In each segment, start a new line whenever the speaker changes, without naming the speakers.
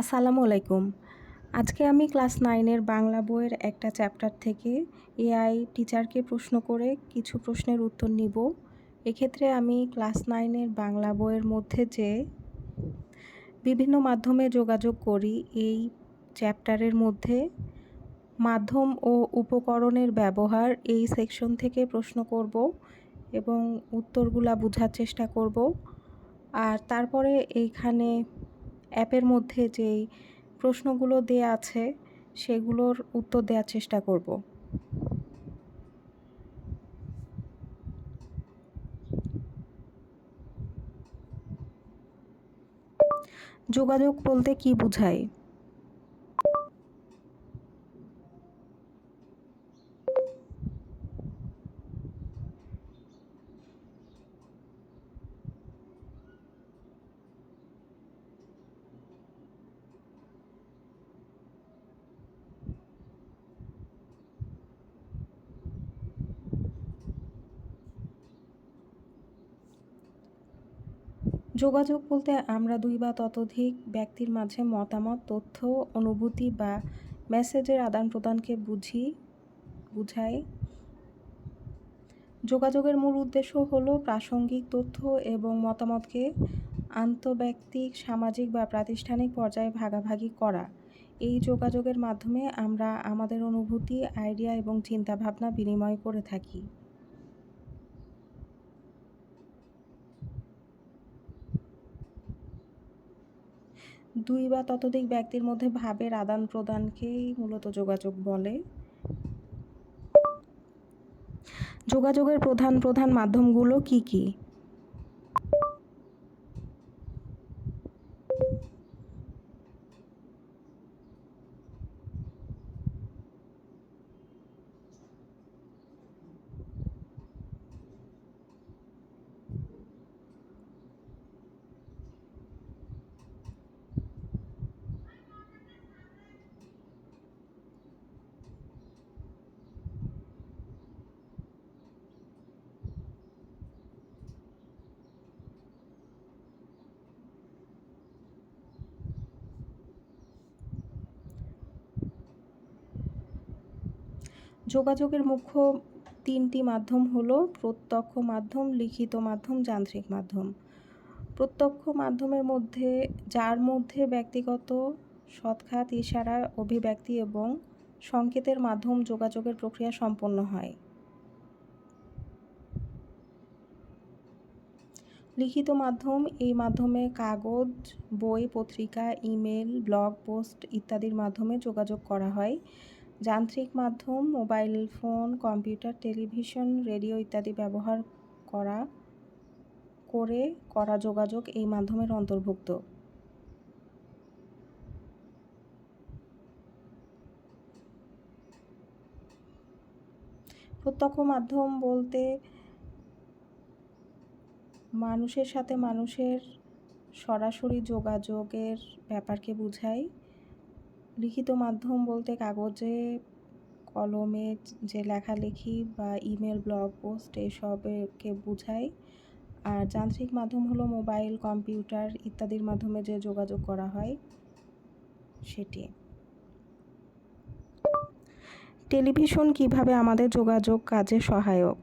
আসসালামু আলাইকুম। আজকে আমি ক্লাস নাইনের বাংলা বইয়ের একটা চ্যাপ্টার থেকে এআই টিচারকে প্রশ্ন করে কিছু প্রশ্নের উত্তর নিব। এক্ষেত্রে আমি ক্লাস নাইনের বাংলা বইয়ের মধ্যে যে বিভিন্ন মাধ্যমে যোগাযোগ করি, এই চ্যাপ্টারের মধ্যে মাধ্যম ও উপকরণের ব্যবহার এই সেকশন থেকে প্রশ্ন করব এবং উত্তরগুলা বোঝার চেষ্টা করব। আর তারপরে এইখানে অ্যাপের মধ্যে যেই প্রশ্নগুলো দেয়া আছে, সেগুলোর উত্তর দেওয়ার চেষ্টা করব। যোগাযোগ বলতে কি বোঝায়? যোগাযোগ বলতে আমরা দুই বা ততোধিক ব্যক্তির মাঝে মতামত, তথ্য, অনুভূতি বা মেসেজের আদান প্রদানকে বুঝি, বুঝাই। যোগাযোগের মূল উদ্দেশ্য হল প্রাসঙ্গিক তথ্য এবং মতামতকে আন্তঃব্যক্তিক, সামাজিক বা প্রাতিষ্ঠানিক পর্যায়ে ভাগাভাগি করা। এই যোগাযোগের মাধ্যমে আমরা আমাদের অনুভূতি, আইডিয়া এবং চিন্তাভাবনা বিনিময় করে থাকি। দুই বা ততোধিক ব্যক্তির মধ্যে ভাবের আদান প্রদানকেই মূলত যোগাযোগ বলে। যোগাযোগের প্রধান প্রধান মাধ্যমগুলো কি কি? যোগাযোগের মুখ্য তিনটি মাধ্যম হলো প্রত্যক্ষ মাধ্যম, লিখিত মাধ্যম, যান্ত্রিক মাধ্যম। প্রত্যক্ষ মাধ্যমের মধ্যে, যার মধ্যে ব্যক্তিগত সৎখাত, ইশারা, অভিব্যক্তি এবং সংকেতের মাধ্যম যোগাযোগের প্রক্রিয়া সম্পন্ন হয়। লিখিত মাধ্যম, এই মাধ্যমে কাগজ, বই, পত্রিকা, ইমেল, ব্লগ, পোস্ট ইত্যাদির মাধ্যমে যোগাযোগ করা হয়। যান্ত্রিক মাধ্যম, mobile phone, computer, television, radio ইত্যাদি ব্যবহার করা, করে করা যোগাযোগ এই মাধ্যমের অন্তর্ভুক্ত। প্রত্যক্ষ মাধ্যম বলতে মানুষের সাথে মানুষের সরাসরি যোগাযোগের ব্যাপারকে বোঝায়। লিখিত মাধ্যম বলতে কাগজে, কলমে যে লেখালেখি বা ইমেল, ব্লগ পোস্ট এসবকে বোঝায়। আর যান্ত্রিক মাধ্যম হলো মোবাইল, কম্পিউটার ইত্যাদির মাধ্যমে যে যোগাযোগ করা হয়, সেটি। টেলিভিশন কীভাবে আমাদের যোগাযোগ কাজে সহায়ক?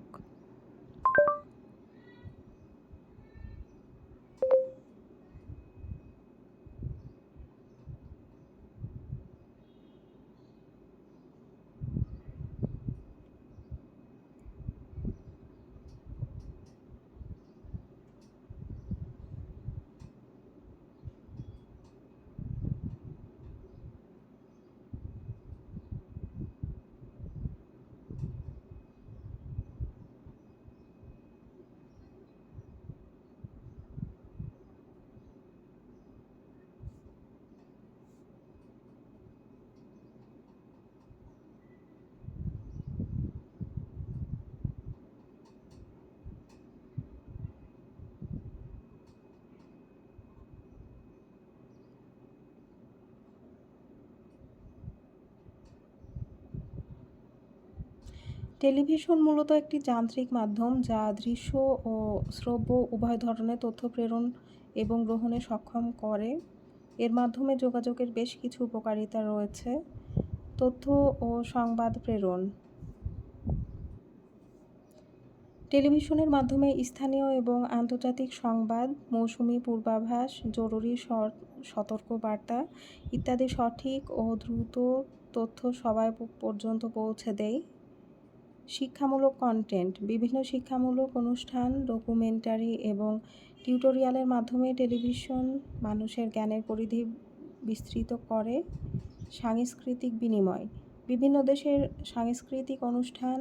টেলিভিশন মূলত একটি যান্ত্রিক মাধ্যম যা দৃশ্য ও শ্রব্য উভয় ধরনের তথ্য প্রেরণ এবং গ্রহণে সক্ষম করে। এর মাধ্যমে যোগাযোগের বেশ কিছু উপকারিতা রয়েছে। তথ্য ও সংবাদ প্রেরণ। টেলিভিশনের মাধ্যমে স্থানীয় এবং আন্তর্জাতিক সংবাদ, মৌসুমি পূর্বাভাস, জরুরি সতর্কবার্তা ইত্যাদি সঠিক ও দ্রুত তথ্য সবাই পর্যন্ত পৌঁছে দেয়। শিক্ষামূলক কন্টেন্ট বিভিন্ন শিক্ষামূলক অনুষ্ঠান ডকুমেন্টারি এবং টিউটোরিয়ালের মাধ্যমে টেলিভিশন মানুষের জ্ঞানের পরিধি বিস্তৃত করে সাংস্কৃতিক বিনিময়। বিভিন্ন দেশের সাংস্কৃতিক অনুষ্ঠান,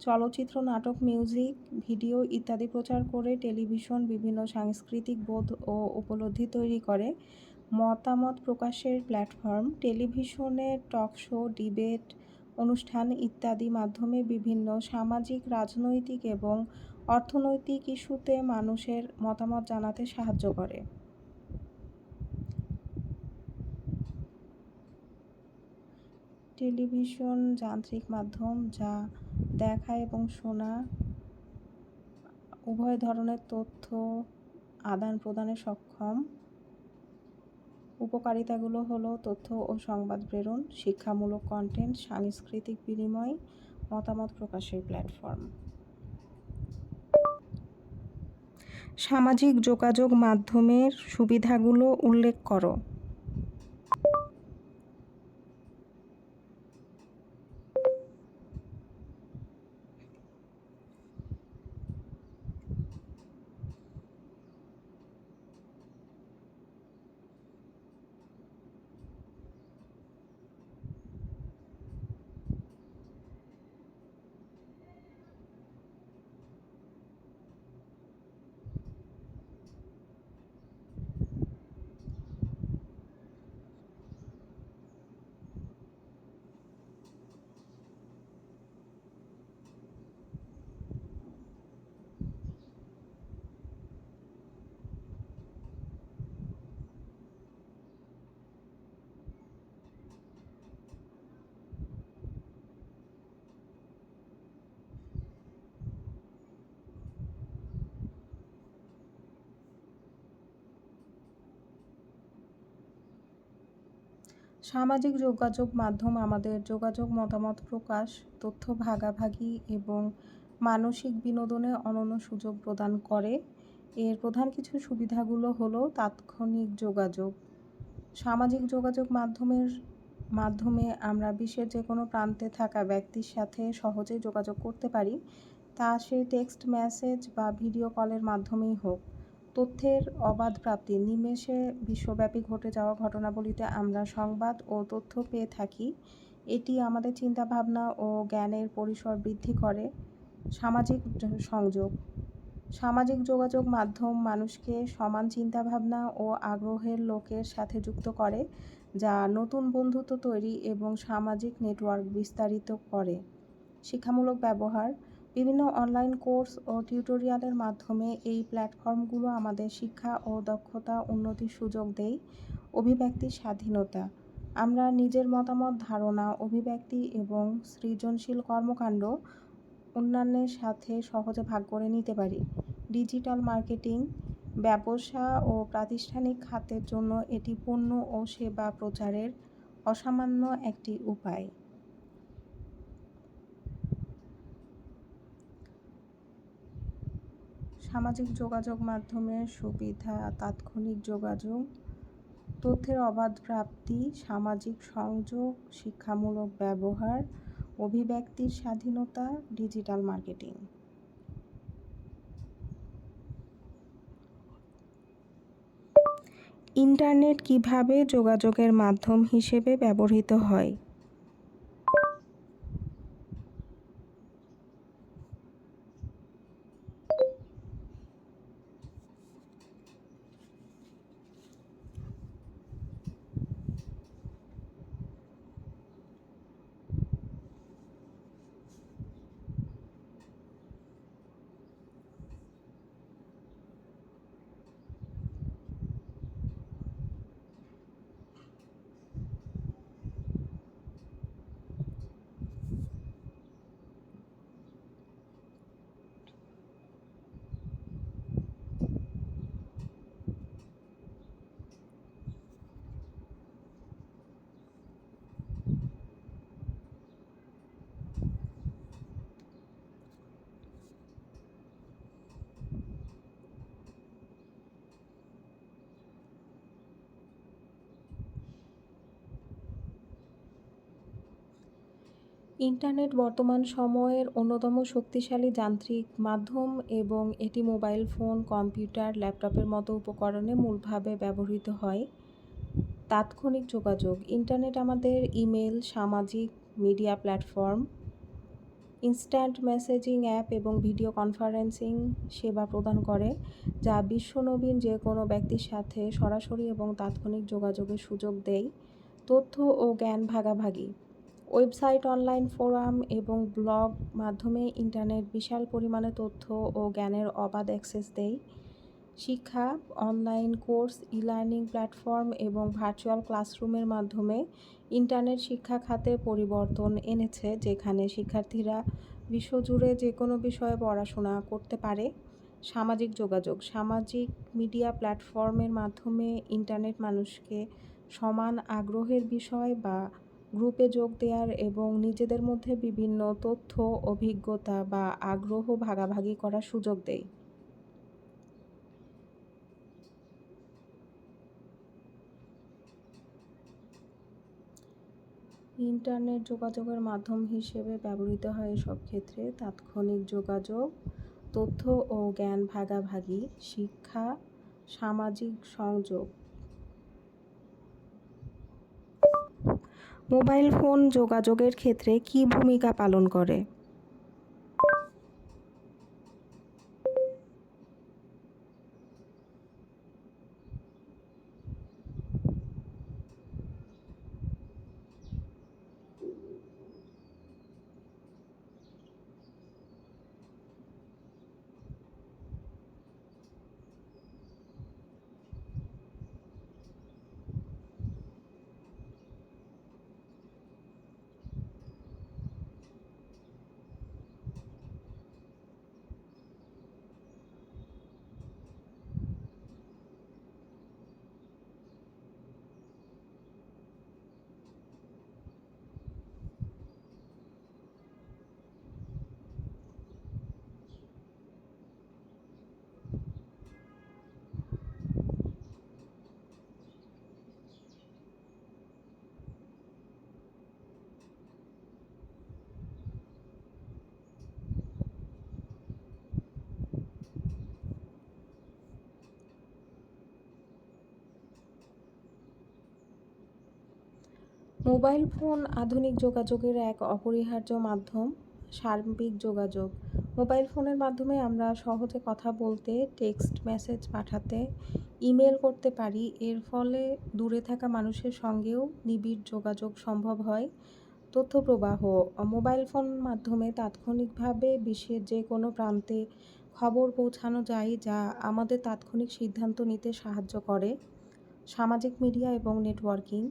চলচ্চিত্র, নাটক মিউজিক ভিডিও ইত্যাদি প্রচার করে টেলিভিশন বিভিন্ন সাংস্কৃতিক বোধ ও উপলব্ধি তৈরি করে। মতামত প্রকাশের প্ল্যাটফর্ম টেলিভিশনে টক শো ডিবেট অনুষ্ঠান ইত্যাদি মাধ্যমে বিভিন্ন সামাজিক, রাজনৈতিক এবং অর্থনৈতিক ইস্যুতে মানুষের মতামত জানাতে সাহায্য করে। টেলিভিশন, যান্ত্রিক মাধ্যম যা দেখা এবং শোনা, উভয় ধরনের তথ্য আদান প্রদানে সক্ষম। উপকারিতাগুলো হলো তথ্য ও সংবাদ প্রেরণ, শিক্ষামূলক কন্টেন্ট সাংস্কৃতিক বিনিময়, মতামত প্রকাশের প্ল্যাটফর্ম সামাজিক যোগাযোগ মাধ্যমের সুবিধাগুলো উল্লেখ করো। সামাজিক যোগাযোগ মাধ্যম আমাদের যোগাযোগ মতামত প্রকাশ, তথ্য ভাগাভাগি এবং মানসিক বিনোদনে অনন্য সুযোগ প্রদান করে। এর প্রধান কিছু সুবিধাগুলো হলো তাৎক্ষণিক যোগাযোগ। সামাজিক যোগাযোগ মাধ্যমের, মাধ্যমে আমরা বিশ্বের যে কোনো প্রান্তে থাকা ব্যক্তির সাথে সহজেই যোগাযোগ করতে পারি। তা সে টেক্সট, মেসেজ বা ভিডিও কলের মাধ্যমেই হোক। তথ্যের অবাধ প্রাপ্তি। নিমেষে বিশ্বব্যাপী ঘটে যাওয়া ঘটনাবলিতে আমরা সংবাদ ও তথ্য পেয়ে থাকি। এটি আমাদের চিন্তাভাবনা ও জ্ঞানের পরিসর বৃদ্ধি করে। সামাজিক সংযোগ। সামাজিক যোগাযোগ মাধ্যম মানুষকে সমান চিন্তাভাবনা ও আগ্রহের লোকের সাথে যুক্ত করে, যা নতুন বন্ধুত্ব তৈরি এবং সামাজিক নেটওয়ার্ক বিস্তারিত করে। শিক্ষামূলক ব্যবহার বিভিন্ন অনলাইন কোর্স ও টিউটোরিয়ালের মাধ্যমে এই প্ল্যাটফর্মগুলো আমাদের শিক্ষা ও দক্ষতা উন্নতির সুযোগ দেয় অভিব্যক্তির স্বাধীনতা। আমরা নিজের মতামত, ধারণা, অভিব্যক্তি এবং সৃজনশীল কর্মকাণ্ড অন্যান্যের সাথে সহজে ভাগ করে নিতে পারি। ডিজিটাল মার্কেটিং, ব্যবসা ও প্রাতিষ্ঠানিক খাতের জন্য এটি পণ্য ও সেবা প্রচারের অসামান্য একটি উপায়। সামাজিক যোগাযোগ মাধ্যমের সুবিধা, তাৎক্ষণিক যোগাযোগ, তথ্যের অবাধ প্রাপ্তি, সামাজিক সংযোগ, শিক্ষামূলক ব্যবহার, অভিব্যক্তির স্বাধীনতা, ডিজিটাল মার্কেটিং। ইন্টারনেট কীভাবে যোগাযোগের মাধ্যম হিসেবে ব্যবহৃত হয়? ইন্টারনেট বর্তমান সময়ের অন্যতম শক্তিশালী যান্ত্রিক মাধ্যম এবং এটি মোবাইল ফোন, কম্পিউটার, ল্যাপটপের মতো উপকরণে মূলভাবে ব্যবহৃত হয়। তাৎক্ষণিক যোগাযোগ, ইন্টারনেট আমাদের ইমেল, সামাজিক media platform, instant messaging app এবং ভিডিও কনফারেন্সিং সেবা প্রদান করে, যা বিশ্বনবীন যে কোনো ব্যক্তির সাথে সরাসরি এবং তাৎক্ষণিক যোগাযোগের সুযোগ দেয়। তথ্য ও জ্ঞান ভাগাভাগি ওয়েবসাইট অনলাইন ফোরাম এবং ব্লগ মাধ্যমে ইন্টারনেট বিশাল পরিমাণে তথ্য ও জ্ঞানের অবাধ অ্যাক্সেস দেয়। শিক্ষা, online course e learning platform এবং ভার্চুয়াল ক্লাসরুমের মাধ্যমে ইন্টারনেট শিক্ষা খাতে পরিবর্তন এনেছে, যেখানে শিক্ষার্থীরা বিশ্বজুড়ে যে কোনো বিষয়ে পড়াশোনা করতে পারে। সামাজিক যোগাযোগ, সামাজিক মিডিয়া প্ল্যাটফর্মের মাধ্যমে ইন্টারনেট মানুষকে সমান আগ্রহের বিষয় বা গ্রুপে যোগ দেওয়ার এবং নিজেদের মধ্যে বিভিন্ন তথ্য, অভিজ্ঞতা বা আগ্রহ ভাগাভাগি করার সুযোগ দেয় ইন্টারনেট যোগাযোগের মাধ্যম হিসেবে ব্যবহৃত হয় এসব ক্ষেত্রে তাৎক্ষণিক যোগাযোগ, তথ্য ও জ্ঞান ভাগাভাগি, শিক্ষা, সামাজিক সংযোগ মোবাইল ফোন যোগাযোগের ক্ষেত্রে কী ভূমিকা পালন করে? মোবাইল ফোন আধুনিক যোগাযোগের এক অপরিহার্য মাধ্যম, সার্বিক যোগাযোগ। মোবাইল ফোনের মাধ্যমে আমরা সহজে কথা বলতে, টেক্সট মেসেজ পাঠাতে, ইমেল করতে পারি। এর ফলে দূরে থাকা মানুষের সঙ্গেও নিবিড় যোগাযোগ সম্ভব হয়। তথ্য প্রবাহ, মোবাইল ফোন মাধ্যমে তাৎক্ষণিকভাবে বিশ্বের যে কোনো প্রান্তে খবর পৌঁছানো যায় যা আমাদের তাৎক্ষণিক সিদ্ধান্ত নিতে সাহায্য করে। সামাজিক মিডিয়া এবং নেটওয়ার্কিং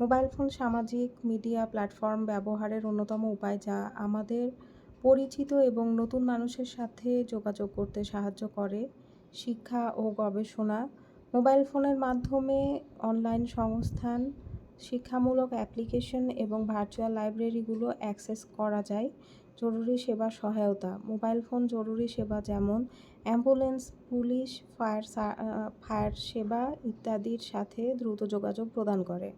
মোবাইল ফোন সামাজিক মিডিয়া প্ল্যাটফর্ম ব্যবহারের অন্যতম উপায় যা আমাদের পরিচিত এবং নতুন মানুষের সাথে যোগাযোগ করতে সাহায্য করে শিক্ষা ও গবেষণা। মোবাইল ফোনের মাধ্যমে অনলাইন সংস্থান, শিক্ষামূলক অ্যাপ্লিকেশন এবং ভার্চুয়াল লাইব্রেরিগুলো অ্যাক্সেস করা যায় জরুরি সেবা সহায়তা। মোবাইল ফোন জরুরি সেবা যেমন অ্যাম্বুলেন্স, পুলিশ, ফায়ার ফায়ার সেবা ইত্যাদির সাথে দ্রুত যোগাযোগ প্রদান করে।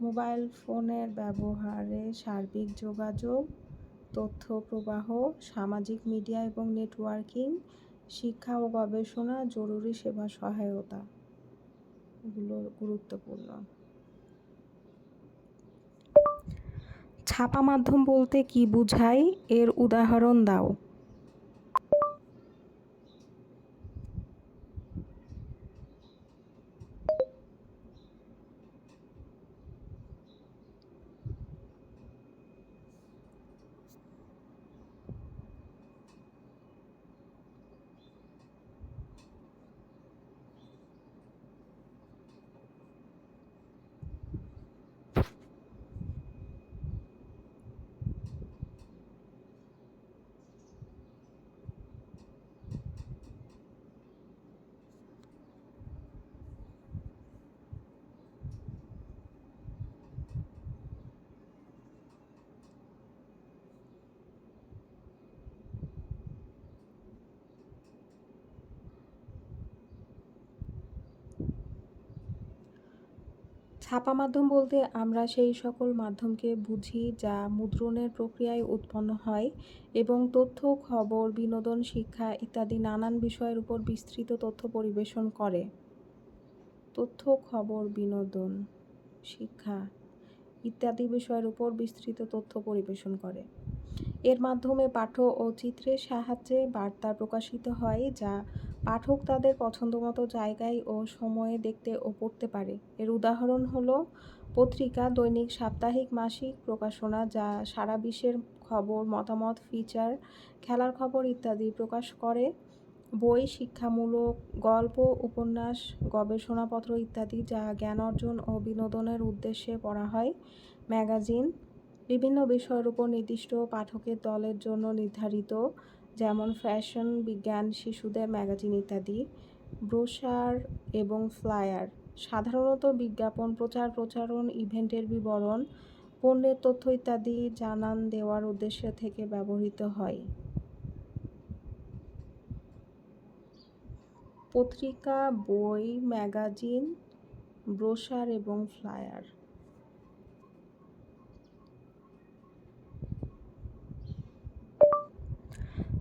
মোবাইল ফোনের ব্যবহারে সার্বিক যোগাযোগ তথ্য প্রবাহ সামাজিক মিডিয়া এবং নেটওয়ার্কিং, শিক্ষা ও গবেষণা, জরুরি সেবা সহায়তা এগুলো গুরুত্বপূর্ণ। ছাপা মাধ্যম বলতে কি বোঝায়? এর উদাহরণ দাও। ছাপা মাধ্যম বলতে আমরা সেই সকল মাধ্যমকে বুঝি যা মুদ্রণের প্রক্রিয়ায় উৎপন্ন হয় এবং তথ্য, খবর, বিনোদন, শিক্ষা ইত্যাদি নানান বিষয়ের উপর বিস্তৃত তথ্য পরিবেশন করে। তথ্য, খবর, বিনোদন, শিক্ষা ইত্যাদি বিষয়ের উপর বিস্তৃত তথ্য পরিবেশন করে। এর মাধ্যমে পাঠ্য ও চিত্রের সাহায্যে বার্তা প্রকাশিত হয় যা পাঠক তাদের পছন্দমতো জায়গায় ও সময়ে দেখতে ও পড়তে পারে। এর উদাহরণ হলো পত্রিকা, দৈনিক, সাপ্তাহিক, মাসিক প্রকাশনা যা সারা বিশ্বের খবর, মতামত, ফিচার, খেলার খবর ইত্যাদি প্রকাশ করে। বই, শিক্ষামূলক গল্প, উপন্যাস, গবেষণাপত্র ইত্যাদি যা জ্ঞান অর্জন ও বিনোদনের উদ্দেশ্যে পড়া হয়। ম্যাগাজিন, বিভিন্ন বিষয়ের উপর নির্দিষ্ট পাঠকের দলের জন্য নির্ধারিত যেমন ফ্যাশন, বিজ্ঞান, শিশুদের ম্যাগাজিন ইত্যাদি। ব্রোশার এবং ফ্লায়ার, সাধারণত বিজ্ঞাপন, প্রচার, প্রচারণ, ইভেন্টের বিবরণ, পণ্যের তথ্য ইত্যাদি জানান দেওয়ার উদ্দেশ্য থেকে ব্যবহৃত হয়। পত্রিকা, বই, ম্যাগাজিন, ব্রোশার এবং ফ্লায়ার।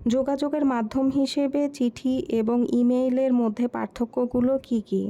যোগাযোগের মাধ্যম হিসেবে চিঠি এবং ইমেইলের মধ্যে পার্থক্যগুলো কী কি?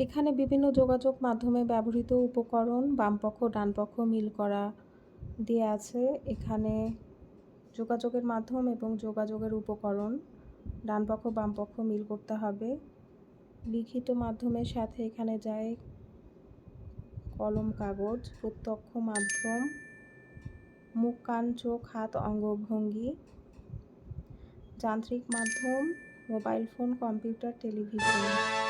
এখানে বিভিন্ন যোগাযোগ মাধ্যমে ব্যবহৃত উপকরণ, বামপক্ষ, ডানপক্ষ মিল করা দিয়ে আছে। এখানে যোগাযোগের মাধ্যম এবং যোগাযোগের উপকরণ, ডানপক্ষ, বামপক্ষ মিল করতে হবে। লিখিত মাধ্যমের সাথে এখানে যায় কলম, কাগজ, প্রত্যক্ষ মাধ্যম, মুখ, কান, চোখ, হাত অঙ্গভঙ্গি যান্ত্রিক মাধ্যম, মোবাইল ফোন, কম্পিউটার, টেলিভিশন।